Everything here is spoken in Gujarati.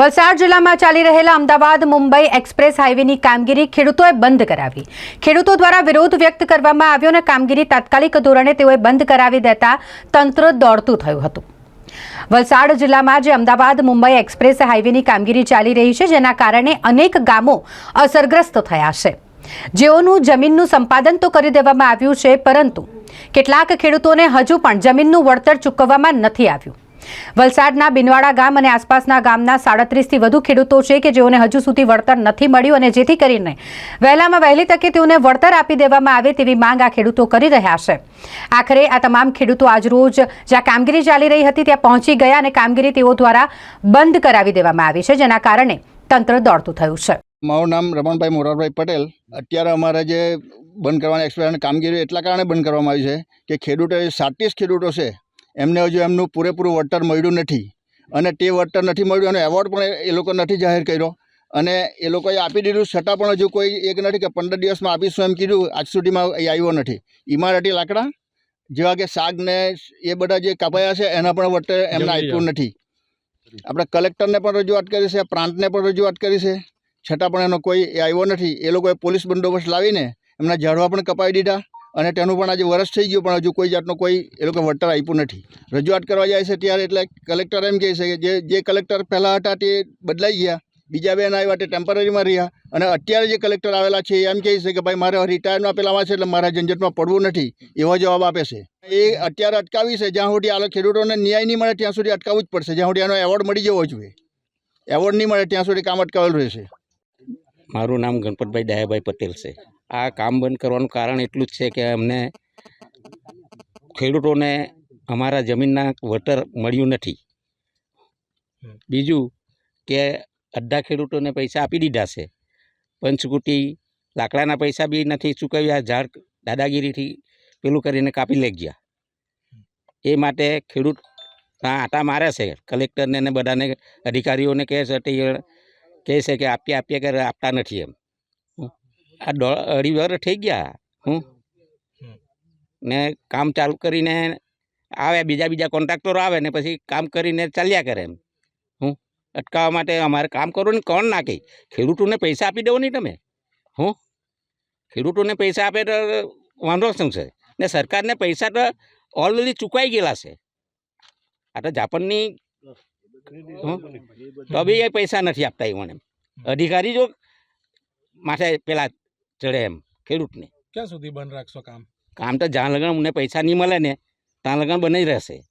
વલસાડ જિલ્લામાં ચાલી રહેલા અમદાવાદ મુંબઈ એક્સપ્રેસ હાઈવેની કામગીરી ખેડૂતોએ બંધ કરાવી. ખેડૂતો દ્વારા વિરોધ વ્યક્ત કરવામાં આવ્યો અને કામગીરી તાત્કાલિક ધોરણે તેઓએ બંધ કરાવી દેતા તંત્ર દોડતું થયું હતું. વલસાડ જિલ્લામાં જે અમદાવાદ મુંબઈ એક્સપ્રેસ હાઈવેની કામગીરી ચાલી રહી છે, જેના કારણે અનેક ગામો અસરગ્રસ્ત થયા છે. જેઓનું જમીનનું સંપાદન તો કરી દેવામાં આવ્યું છે, પરંતુ કેટલાક ખેડૂતોને હજુ પણ જમીનનું વળતર ચૂકવવામાં નથી આવ્યું. વલસાડના બિનવાડા ગામ અને આસપાસના ગામના સાડત્રીસથી વધુ ખેડૂતો છે કે જેઓને હજુ સુધી વળતર નથી મળ્યું અને જેથી કરીને વહેલામાં વહેલી તકે તેઓને વળતર આપી દેવામાં આવે તેવી માંગ આ ખેડૂતો કરી રહ્યા છે. આખરે આ તમામ ખેડૂતો આજરોજ જ્યાં કામગીરી ચાલી રહી હતી ત્યાં પહોંચી ગયા અને કામગીરી તેઓ દ્વારા બંધ કરાવી દેવામાં આવી છે, જેના કારણે તંત્ર દોડતું થયું છે. મારું નામ રમણભાઈ મોરારભાઈ પટેલ. અત્યારે અમારે જે બંધ કરવાની એક્સપ્રેસની કામગીરી એટલા કારણે બંધ કરવામાં આવી છે કે ખેડૂતો સાતીસ ખેડૂતો છે એમને હજુ એમનું પૂરેપૂરું વળતર મળ્યું નથી. અને તે વળતર નથી મળ્યું અને એવોર્ડ પણ એ લોકો નથી જાહેર કર્યો. અને એ લોકોએ આપી દીધું છતાં પણ હજુ કોઈ એક નથી કે પંદર દિવસમાં આપીશું એમ કીધું આજ સુધીમાં એ આવ્યો નથી. ઇમારતી લાકડા જેવા કે શાક ને એ બધા જે કપાયા છે એના પણ વળતર એમને આપ્યું નથી. આપણે કલેક્ટરને પણ રજૂઆત કરી છે પ્રાંતને પણ રજૂઆત કરી છે. છતાં પણ એનો કોઈ એ આવ્યો નથી. એ લોકોએ પોલીસ બંદોબસ્ત લાવીને એમના ઝાડવા પણ કપાવી દીધા. અને તેનું પણ આજે વરસ થઈ ગયું, પણ હજુ કોઈ જાતનું કોઈ એ લોકો વળતર આપ્યું નથી. રજૂઆત કરવા જાય છે ત્યારે એટલે કલેક્ટર એમ કહે છે કે જે જે કલેક્ટર પહેલાં હતા તે બદલાઈ ગયા, બીજા બેન આવ્યા તે ટેમ્પરરીમાં રહ્યા, અને અત્યારે જે કલેક્ટર આવેલા છે એમ કહે છે કે ભાઈ મારે રિટાયરમાં પેલામાં છે એટલે મારા ઝંઝટમાં પડવું નથી, એવો જવાબ આપે છે. એ અત્યારે અટકાવી છે, જ્યાં સુધી આ ખેડૂતોને ન્યાય નહીં મળે ત્યાં સુધી અટકાવવું જ પડશે, જ્યાં સુધી એનો એવોર્ડ મળી જવો જોઈએ. એવોર્ડ નહીં મળે ત્યાં સુધી કામ અટકાવેલું રહેશે. મારું નામ ગણપતભાઈ દયાભાઈ પટેલ છે. આ કામ બંધ કરવાનું કારણ એટલું જ છે કે અમને ખેડૂતોને અમારા જમીનના વટર મળ્યું નથી. બીજું કે અડધા ખેડૂતોને પૈસા આપી દીધા છે. પંચકુટી લાકડાના પૈસા બી નથી ચૂકવ્યા ઝાડ દાદાગીરીથી પેલું કરીને કાપી લઈ ગયા. એ માટે ખેડૂત આટા મારે છે. કલેક્ટરને ને બધાને અધિકારીઓને કહે છે તે કહે છે કે આપ્યા આપ્યા કે આપતા નથી એમ. આ અઢી વર થઈ ગયા. હું? ને કામ ચાલુ કરીને આવે બીજા બીજા કોન્ટ્રાક્ટરો આવે ને પછી કામ કરીને ચાલ્યા કરે એમ. હું? અટકાવવા માટે અમારે કામ કરો ને કોણ નાખે? ખેડૂતોને પૈસા આપી દો નહીં તમે. હું? ખેડૂતોને પૈસા આપે તો વાંધો શું છે? ને સરકારને પૈસા તો ઓલરેડી ચૂકવાઈ ગયેલા છે. આ તો જાપાનની? તો બી એ પૈસા નથી આપતા એમને એમ. અધિકારી જો માથે પેલા ચડે એમ ખેડૂતને. ક્યાં સુધી બંધ રાખશો કામ? કામ તો જ્યાં લગન અમને પૈસા નહીં મળે ને ત્યાં લગન બની રહેશે.